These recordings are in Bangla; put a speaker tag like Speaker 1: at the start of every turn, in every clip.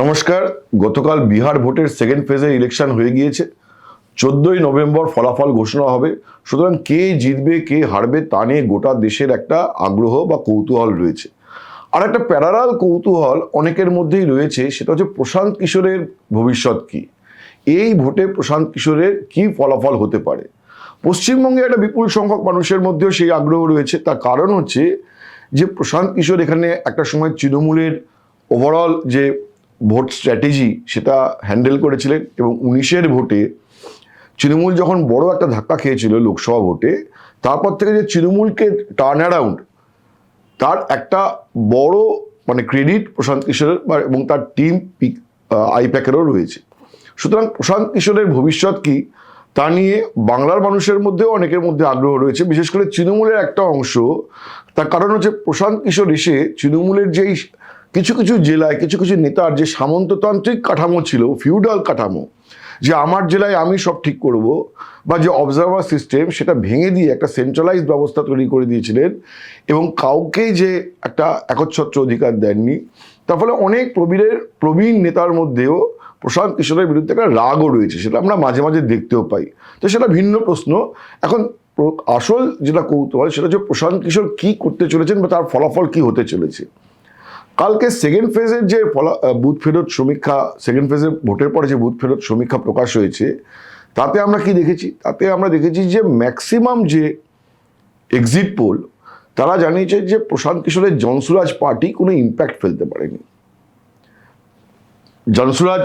Speaker 1: নমস্কার, গতকাল বিহার ভোটের সেকেন্ড ফেজে ইলেকশন হয়ে গিয়েছে। চোদ্দই নভেম্বর ফলাফল ঘোষণা হবে। সুতরাং কে জিতবে, কে হারবে তা নিয়ে গোটা দেশের একটা আগ্রহ বা কৌতূহল রয়েছে। আর একটা প্যারালাল কৌতূহল অনেকের মধ্যেই রয়েছে, সেটা হচ্ছে প্রশান্ত কিশোরের ভবিষ্যৎ কি? এই ভোটে প্রশান্ত কিশোরের কি ফলাফল হতে পারে? পশ্চিমবঙ্গে একটা বিপুল সংখ্যক মানুষের মধ্যেও সেই আগ্রহ রয়েছে। তার কারণ হচ্ছে যে প্রশান্ত কিশোর এখানে একটা সময় তৃণমূলের ওভারঅল যে ভোট স্ট্র্যাটেজি সেটা হ্যান্ডেল করেছিলেন এবং উনিশের ভোটে তৃণমূল যখন বড় একটা ধাক্কা খেয়েছিল লোকসভা ভোটে, তারপর থেকে যে তৃণমূলকে টার্ন অ্যারাউন্ড তার একটা বড় মানে ক্রেডিট প্রশান্ত কিশোরের এবং তার টিম আইপ্যাকেরও রয়েছে। সুতরাং প্রশান্ত কিশোরের ভবিষ্যৎ কি, তা নিয়ে বাংলার মানুষের মধ্যেও অনেকের মধ্যে আগ্রহ রয়েছে। বিশেষ করে তৃণমূলের একটা অংশ, তার কারণ হচ্ছে প্রশান্ত কিশোর এসে তৃণমূলের যেই কিছু কিছু জেলায়, কিছু কিছু নেতার যে সামন্ততান্ত্রিক কাঠামো ছিল ফিউডাল কাঠামো, যে আমার জেলায় আমি সব ঠিক করব বা যে অবজারভার সিস্টেম সেটা ভেঙে দিয়ে একটা সেন্ট্রালাইজড ব্যবস্থা তৈরি করে দিয়েছিলেন এবং কাউকেই যে একটা একচ্ছত্র অধিকার দেননি, তার ফলে অনেক প্রবীরের, প্রবীণ নেতার মধ্যেও প্রশান্ত কিশোরের বিরুদ্ধে একটা রাগও রয়েছে, সেটা আমরা মাঝে মাঝে দেখতেও পাই। তো সেটা ভিন্ন প্রশ্ন। এখন আসল যেটা কৌতূহল সেটা হচ্ছে প্রশান্ত কিশোর কী করতে চলেছেন বা তার ফলাফল কী হতে চলেছে? কালকে সেকেন্ড ফেজের যে ফলা বুথ ফেরত সমীক্ষা সেকেন্ড ফেজে ভোটের পরে যে বুথ ফেরত সমীক্ষা প্রকাশ হয়েছে, তাতে আমরা কি দেখেছি? তাতে আমরা দেখেছি যে ম্যাক্সিমাম যে এক্সিট পোল তারা জানিয়েছে যে প্রশান্ত কিশোরের জনসুরাজ পার্টি কোনো ইম্প্যাক্ট ফেলতে পারেনি। জনসুরাজ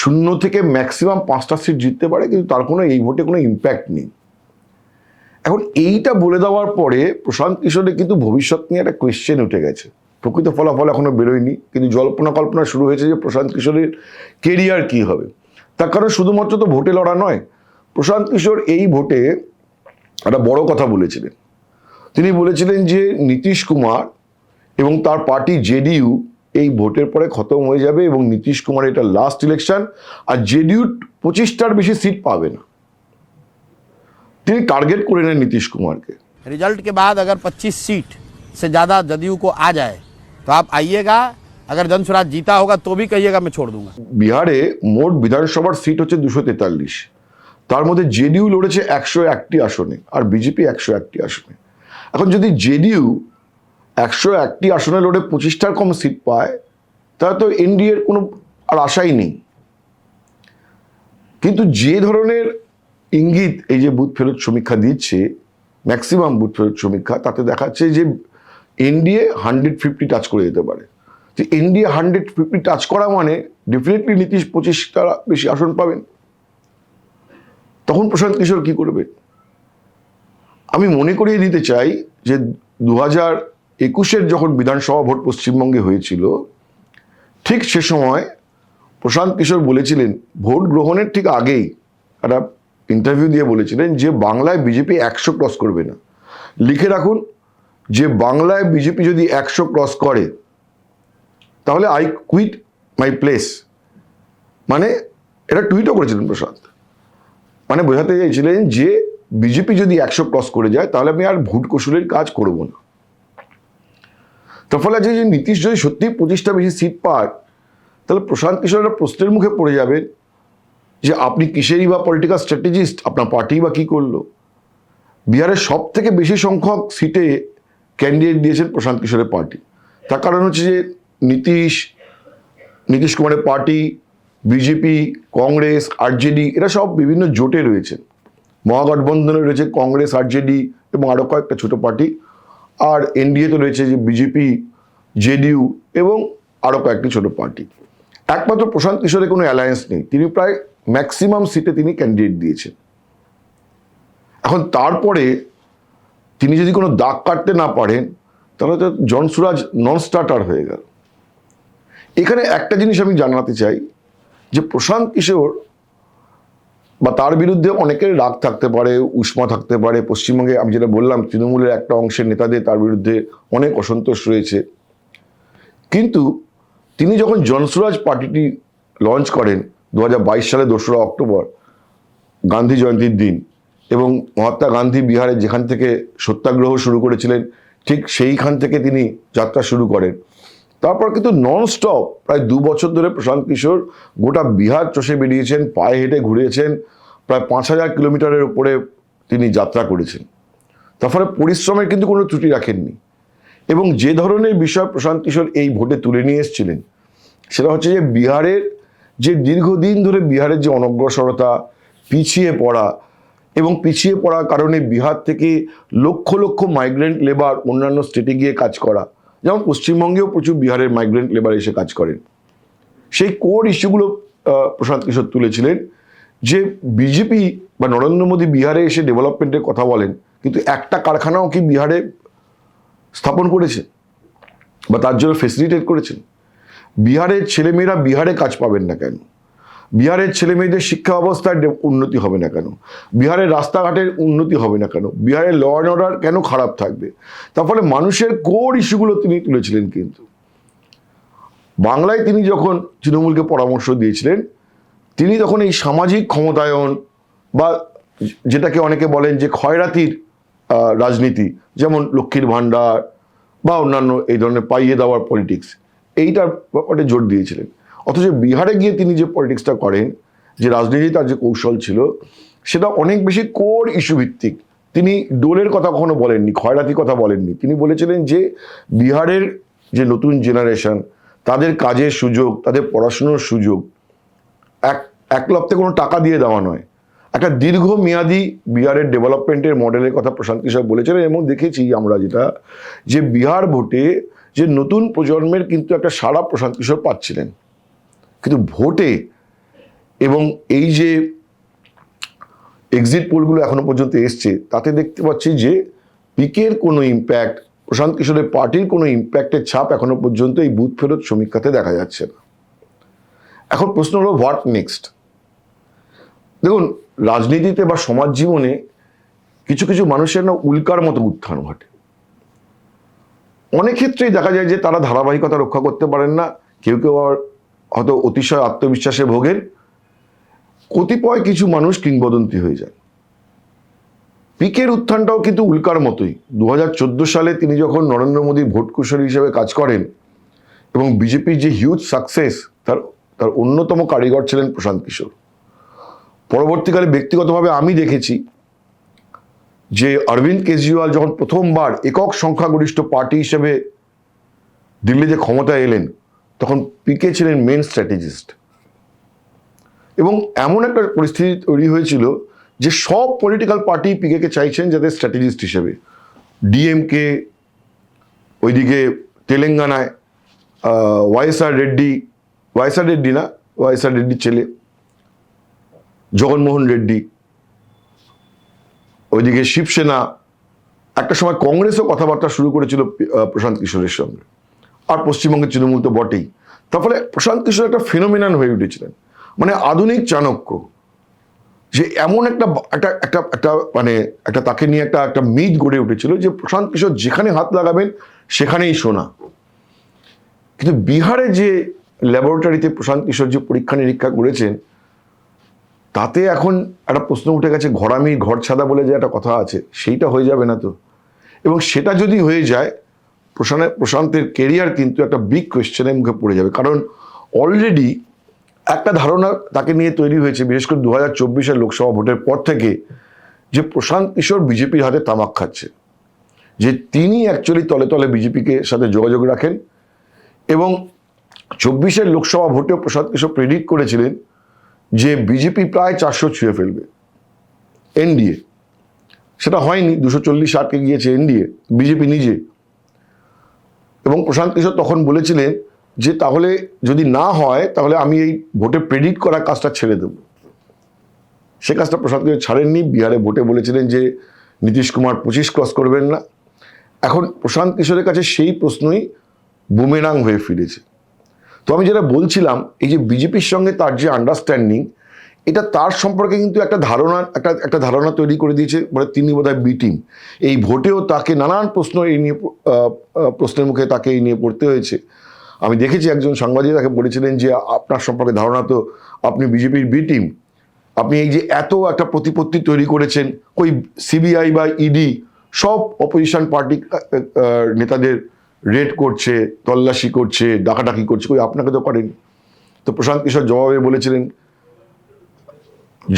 Speaker 1: শূন্য থেকে ম্যাক্সিমাম পাঁচটা সিট জিততে পারে, কিন্তু তার কোনো, এই ভোটে কোনো ইম্প্যাক্ট নেই। এখন এইটা বলে দেওয়ার পরে প্রশান্ত কিশোরের কিন্তু ভবিষ্যৎ নিয়ে একটা কোয়েশ্চেন উঠে গেছে। প্রকৃত ফলাফল এখনো বেরোয়নি কিন্তু জল্পনা কল্পনা শুরু হয়েছে যে প্রশান্ত কিশোরের কেরিয়ার কি হবে তার কারণ শুধুমাত্র তো ভোটে লড়া নয় প্রশান্ত কিশোর এই ভোটে একটা বড় কথা বলেছিলেন তিনি বলেছিলেন যে নীতিশ কুমার এবং তার পার্টি জেডিইউ এই ভোটের পরে খতম হয়ে যাবে এবং নীতিশ কুমার এটা লাস্ট ইলেকশন আর জেডিইউ পঁচিশটার বেশি সিট পাবে না তিনি টার্গেট করে নেন নীতিশ কুমারকে
Speaker 2: रिजल्ट के बाद अगर 25 सीट से ज़्यादा जदयू को आ जाए तो आप आइएगा अगर जनसुराज जीता होगा तो भी कहिएगा मैं छोड़ दूंगा
Speaker 1: বিহারে মোট বিধানসভার সিট হচ্ছে দুশো তেতাল্লিশ তার মধ্যে জেডিইউ লড়েছে একশো একটি আসনে আর বিজেপি একশো একটি আসনে এখন যদি জেডিইউ একশো একটি আসনে লড়ে পঁচিশটার কম সিট পায় তাহলে তো এনডিএর কোনো আর আশাই নেই কিন্তু যে ধরনের ইঙ্গিত এই যে বুথ ফেরত সমীক্ষা দিচ্ছে ম্যাক্সিমাম বুথ ফেরত সমীক্ষা তাতে দেখাচ্ছে যে এনডিএ হান্ড্রেড ফিফটি টাচ করে যেতে পারে। তো এনডিএ হান্ড্রেড ফিফটি টাচ করা মানে ডেফিনেটলি নীতিশ পঁচিশটা বেশি আসন পাবেন। তখন প্রশান্ত কিশোর কি করবেন আমি মনে করিয়ে দিতে চাই যে দু হাজার একুশের যখন বিধানসভা ভোট পশ্চিমবঙ্গে হয়েছিল, ঠিক সে সময় প্রশান্ত কিশোর বলেছিলেন, ভোট গ্রহণের ঠিক আগেই একটা ইন্টারভিউ দিয়ে বলেছিলেন যে বাংলায় বিজেপি একশো ক্রস করবে না। লিখে রাখুন যে বাংলায় বিজেপি যদি একশো ক্রস করে, তাহলে আই কুইট মাই প্লেস মানে এটা টুইটও করেছিলেন প্রশান্ত মানে বোঝাতে চাইছিলেন যে বিজেপি যদি একশো ক্রস করে যায়, তাহলে আমি আর ভোট কৌশলের কাজ করব না। তার ফলে আজকে যে নীতিশ যদি সত্যি পঁচিশটা বেশি সিট পায়, তাহলে প্রশান্ত কিশোর একটা প্রশ্নের মুখে পড়ে যাবেন যে আপনি কিসেরই বা পলিটিক্যাল স্ট্র্যাটেজিস্ট আপনার পার্টি বা কী করল? বিহারের সব থেকে বেশি সংখ্যক সিটে ক্যান্ডিডেট দিয়েছেন প্রশান্ত কিশোরের পার্টি তার কারণ হচ্ছে যে নীতিশ নীতিশ কুমারের পার্টি বিজেপি কংগ্রেস আরজেডি এরা সব বিভিন্ন জোটে রয়েছে। মহাগঠবন্ধনে রয়েছে কংগ্রেস আরজেডি এবং আরও কয়েকটা ছোট পার্টি আর এনডিএতে রয়েছে যে বিজেপি জেডিইউ এবং আরও কয়েকটি ছোট পার্টি একমাত্র প্রশান্ত কিশোরের কোনো অ্যালায়েন্স নেই। তিনি প্রায় ম্যাক্সিমাম সিটে তিনি ক্যান্ডিডেট দিয়েছেন। এখন তারপরে তিনি যদি কোনো দাগ কাটতে না পারেন, তাহলে তো জনসুরাজ নন স্টার্টার হয়ে গেল। এখানে একটা জিনিস আমি জানাতে চাই, যে প্রশান্ত কিশোর বা তার বিরুদ্ধে অনেকের রাগ থাকতে পারে, উষ্মা থাকতে পারে। পশ্চিমবঙ্গে আমি যেটা বললাম, তৃণমূলের একটা অংশের নেতাদের তার বিরুদ্ধে অনেক অসন্তোষ রয়েছে। কিন্তু তিনি যখন জনসুরাজ পার্টিটি লঞ্চ করেন, দু হাজার বাইশ সালে দোসরা অক্টোবর, গান্ধী জয়ন্তীর দিন এবং মহাত্মা গান্ধী বিহারে যেখান থেকে সত্যাগ্রহ শুরু করেছিলেন, ঠিক সেইখান থেকে তিনি যাত্রা শুরু করেন। তারপর কিন্তু নন স্টপ প্রায় দু বছর ধরে প্রশান্ত কিশোর গোটা বিহার চষে বেরিয়েছেন, পায়ে হেঁটে ঘুরিয়েছেন প্রায় পাঁচ হাজার কিলোমিটারের উপরে তিনি যাত্রা করেছেন। তার ফলে পরিশ্রমের কিন্তু কোনো ত্রুটি রাখেননি। এবং যে ধরনের বিষয় প্রশান্ত কিশোর এই ভোটে তুলে নিয়ে এসেছিলেন, সেটা হচ্ছে যে বিহারের যে দীর্ঘদিন ধরে বিহারের যে অনগ্রসরতা, পিছিয়ে পড়া এবং পিছিয়ে পড়ার কারণে বিহার থেকে লক্ষ লক্ষ মাইগ্রেন্ট লেবার অন্যান্য স্টেটে গিয়ে কাজ করা। যেমন পশ্চিমবঙ্গেও প্রচুর বিহারের মাইগ্রেন্ট লেবার এসে কাজ করেন। সেই কোর ইস্যুগুলো প্রশান্ত কিশোর তুলেছিলেন যে বিজেপি বা নরেন্দ্র মোদী বিহারে এসে ডেভেলপমেন্টের কথা বলেন, কিন্তু একটা কারখানাও কি বিহারে স্থাপন করেছে বা তার জন্য ফেসিলিটেট করেছেন? বিহারের ছেলেমেয়েরা বিহারে কাজ পাবেন না কেন? বিহারের ছেলেমেয়েদের শিক্ষা ব্যবস্থার ডে- উন্নতি হবে না কেন? বিহারের রাস্তাঘাটের উন্নতি হবে না কেন? বিহারের ল অ্যান্ড অর্ডার কেন খারাপ থাকবে? তার ফলে মানুষের কোর ইস্যুগুলো তিনি তুলেছিলেন কিন্তু। বাংলায় তিনি যখন তৃণমূলকে পরামর্শ দিয়েছিলেন, তিনি তখন এই সামাজিক ক্ষমতায়ন বা যেটাকে অনেকে বলেন যে খয়রাতির রাজনীতি, যেমন লক্ষ্মীর ভাণ্ডার বা অন্যান্য এই ধরনের পাইয়ে দেওয়ার পলিটিক্স এইটার ব্যাপারে জোর দিয়েছিলেন। অথচ বিহারে গিয়ে তিনি যে পলিটিক্সটা করেন, যে রাজনীতি তার যে কৌশল ছিল, সেটা অনেক বেশি কোর ইস্যু ভিত্তিক। তিনি ডোলের কথা কখনো বলেননি, খয়রাতির কথা বলেননি। তিনি বলেছিলেন যে বিহারের যে নতুন জেনারেশন, তাদের কাজের সুযোগ, তাদের পড়াশুনোর সুযোগ, এক এক লপ্তে কোনো টাকা দিয়ে দেওয়া নয়। একটা দীর্ঘমেয়াদী বিহারের ডেভেলপমেন্টের মডেলের কথা প্রশান্ত কিশোর বলেছিলেন, এবং দেখেছি আমরা যেটা, যে বিহার ভোটে যে নতুন প্রজন্মের কিন্তু একটা সারা প্রশান্ত কিশোর পাচ্ছিলেন। কিন্তু ভোটে এবং এই যে এক্সিট পোলগুলো এখনও পর্যন্ত এসছে, তাতে দেখতে পাচ্ছি যে পিকের কোনো ইম্প্যাক্ট প্রশান্ত কিশোরের পার্টির কোনো ইম্প্যাক্টের ছাপ এখনও পর্যন্ত এই বুথ ফেরত সমীক্ষাতে দেখা যাচ্ছে না। এখন প্রশ্ন হলো হোয়াট নেক্সট দেখুন, রাজনীতিতে বা সমাজ জীবনে কিছু কিছু মানুষের না উল্কার মতো উত্থান ঘটে। অনেক ক্ষেত্রেই দেখা যায় যে তারা ধারাবাহিকতা রক্ষা করতে পারেন না, কেউ কেউ আবার হয়তো অতিশয় আত্মবিশ্বাসে ভোগেন কতিপয় কিছু মানুষ কিংবদন্তি হয়ে যায়। পিকের উত্থানটাও কিন্তু উল্কার মতোই। দু হাজার চোদ্দ সালে তিনি যখন নরেন্দ্র মোদীর ভোট কুশলী হিসেবে কাজ করেন এবং বিজেপির যে হিউজ সাকসেস তার তার অন্যতম কারিগর ছিলেন প্রশান্ত কিশোর। পরবর্তীকালে ব্যক্তিগতভাবে আমি দেখেছি যে অরবিন্দ কেজরিওয়াল যখন প্রথমবার একক সংখ্যাগরিষ্ঠ পার্টি হিসেবে দিল্লিতে ক্ষমতায় এলেন তখন পিকে ছিলেন মেন স্ট্র্যাটেজিস্ট এবং এমন একটা পরিস্থিতি তৈরি হয়েছিল যে সব পলিটিক্যাল পার্টি পিকেকে চাইছেন যাদের স্ট্র্যাটেজিস্ট হিসেবে। ডিএমকে ওইদিকে তেলেঙ্গানায় ওয়াইএসআর রেড্ডি ওয়াইএসআর রেড্ডি না ওয়াইএসআর রেড্ডির ছেলে, জগনমোহন রেড্ডি ওইদিকে শিবসেনা, একটা সময় কংগ্রেসও কথাবার্তা শুরু করেছিল প্রশান্ত কিশোরের সঙ্গে। আর পশ্চিমবঙ্গের তৃণমূল তো বটেই। তার ফলে প্রশান্ত কিশোর একটা ফিনোমিনান হয়ে উঠেছিলেন। মানে আধুনিক চাণক্য, যে এমন একটা একটা একটা একটা মানে একটা তাকে নিয়ে একটা একটা মিথ গড়ে উঠেছিল যে প্রশান্ত কিশোর যেখানে হাত লাগাবেন সেখানেই শোনা কিন্তু বিহারে যে ল্যাবরেটরিতে প্রশান্ত কিশোর যে পরীক্ষা নিরীক্ষা করেছেন, তাতে এখন একটা প্রশ্ন উঠে গেছে, ঘরামি ঘর ছাদা বলে যে একটা কথা আছে, সেইটা হয়ে যাবে না তো। এবং সেটা যদি হয়ে যায় প্রশান্ত প্রশান্তের কেরিয়ার কিন্তু একটা বিগ কোয়েশ্চেনের মুখে পড়ে যাবে। কারণ অলরেডি একটা ধারণা তাকে নিয়ে তৈরি হয়েছে, বিশেষ করে দু হাজার চব্বিশের লোকসভা ভোটের পর থেকে, যে প্রশান্ত কিশোর বিজেপির হাতে তামাক খাচ্ছে। যে তিনি অ্যাকচুয়ালি তলে তলে বিজেপিকে সাথে যোগাযোগ রাখেন এবং চব্বিশের লোকসভা ভোটেও প্রশান্ত কিশোর প্রেডিক্ট করেছিলেন যে বিজেপি প্রায় চারশো ছুঁয়ে ফেলবে। এনডিএ। সেটা হয়নি, দুশো চল্লিশ আটকে গিয়েছে এনডিএ, বিজেপি নিজে। এবং প্রশান্ত কিশোর তখন বলেছিলেন যে তাহলে যদি না হয়, তাহলে আমি এই ভোটে প্রেডিক্ট করা কাজটা ছেড়ে দেব। সে কাজটা প্রশান্ত কিশোর ছাড়েননি। বিহারে ভোটে বলেছিলেন যে, নীতিশ কুমার পঁচিশ ক্রস করবেন না। এখন প্রশান্ত কিশোরের কাছে সেই প্রশ্নই বুমেরাং হয়ে ফিরেছে। তো আমি যেটা বলছিলাম, এই যে বিজেপির সঙ্গে তার যে আন্ডারস্ট্যান্ডিং এটা তার সম্পর্কে কিন্তু একটা ধারণা, একটা একটা ধারণা তৈরি করে দিয়েছে মানে তিনি বোধহয় বি টিম এই ভোটেও তাকে নানান প্রশ্ন এই নিয়ে প্রশ্নের মুখে তাকে এই নিয়ে পড়তে হয়েছে। আমি দেখেছি একজন সাংবাদিক তাকে বলেছিলেন যে, আপনার সম্পর্কে ধারণা তো আপনি বিজেপির বি টিম আপনি এই যে এত একটা প্রতিপত্তি তৈরি করেছেন, ওই সিবিআই বা ইডি সব অপোজিশন পার্টি নেতাদের রেড করছে, তল্লাশি করছে, ডাকাডাকি করছে, কই আপনাকে তো করেনি। তো প্রশান্ত কিশোর জবাবে বলেছিলেন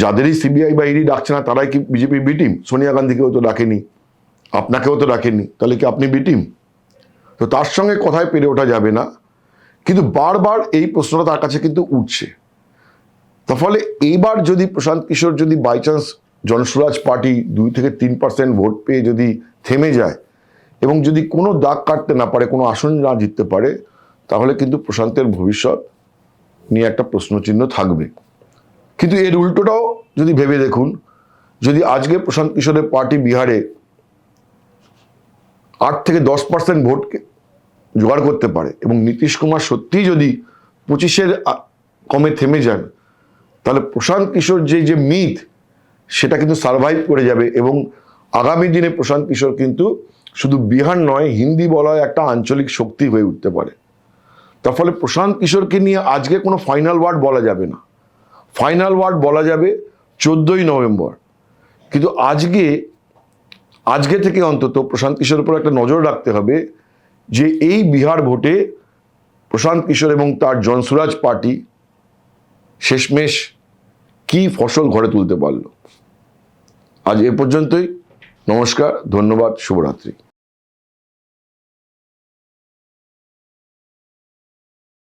Speaker 1: যাদেরই সিবিআই বা ইডি ডাকছে না, তারাই কি বিজেপি বিটিম সোনিয়া গান্ধীকেও তো ডাকেনি। আপনাকেও তো ডাকেনি। তাহলে কি আপনি বিটিম তো তার সঙ্গে কথায় পেরে ওঠা যাবে না। কিন্তু বারবার এই প্রশ্নটা তার কাছে কিন্তু উঠছে। তার ফলে এইবার যদি প্রশান্ত কিশোর যদি বাই চান্স জনসুরাজ পার্টি দুই থেকে তিন পার্সেন্ট ভোট পেয়ে যদি থেমে যায় এবং যদি কোনো দাগ কাটতে না পারে, কোনো আসন না জিততে পারে, তাহলে কিন্তু প্রশান্তের ভবিষ্যৎ নিয়ে একটা প্রশ্নচিহ্ন থাকবে। কিন্তু এর উল্টোটাও যদি ভেবে দেখুন, যদি আজকে প্রশান্ত কিশোরের পার্টি বিহারে আট থেকে দশ পার্সেন্ট ভোটকে জোগাড় করতে পারে এবং নীতিশ কুমার সত্যিই যদি পঁচিশের কমে থেমে যান, তাহলে প্রশান্ত কিশোর যে যে মিথ, সেটা কিন্তু সারভাইভ করে যাবে এবং আগামী দিনে প্রশান্ত কিশোর কিন্তু শুধু বিহার নয়, হিন্দি বলয় একটা আঞ্চলিক শক্তি হয়ে উঠতে পারে। তার ফলে প্রশান্ত কিশোরকে নিয়ে আজকে কোনো ফাইনাল ওয়ার্ড বলা যাবে না। ফাইনাল ওয়ার্ড বলা যাবে চোদ্দোই নভেম্বর। কিন্তু আজকে আজকে থেকে অন্তত প্রশান্ত কিশোর উপর একটা নজর রাখতে হবে যে এই বিহার ভোটে প্রশান্ত কিশোর এবং তার জনসুরাজ পার্টি শেষমেশ কি ফসল ঘরে তুলতে পারল। আজ এ পর্যন্তই। নমস্কার, ধন্যবাদ, শুভরাত্রি।